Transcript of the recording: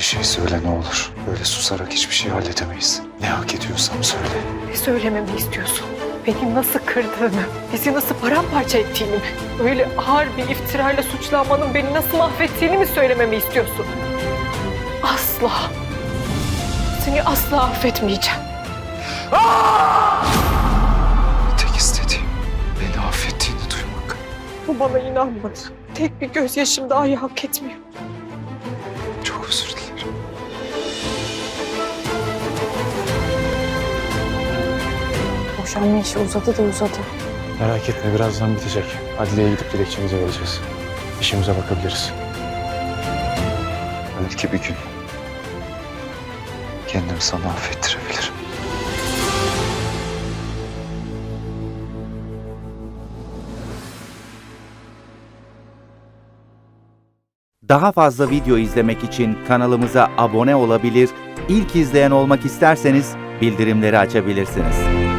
Bir şey söyle ne olur. Böyle susarak hiçbir şey halledemeyiz. Ne hak ediyorsam söyle. Ne söylememi istiyorsun? Beni nasıl kırdığını, bizi nasıl paramparça ettiğini mi? Öyle ağır bir iftirayla suçlanmanın beni nasıl mahvettiğini mi söylememi istiyorsun? Asla. Seni asla affetmeyeceğim. Tek istediğim beni affettiğini duymak. Bu bana inanmadı. Tek bir gözyaşım dahi hak etmiyor. Boşanma işi uzadı da uzadı. Merak etme birazdan bitecek. Adliyeye gidip dilekçemizi vereceğiz. İşimize bakabiliriz. Belki bir gün kendimi sana affettirebilirim. Daha fazla video izlemek için kanalımıza abone olabilir, ilk izleyen olmak isterseniz bildirimleri açabilirsiniz.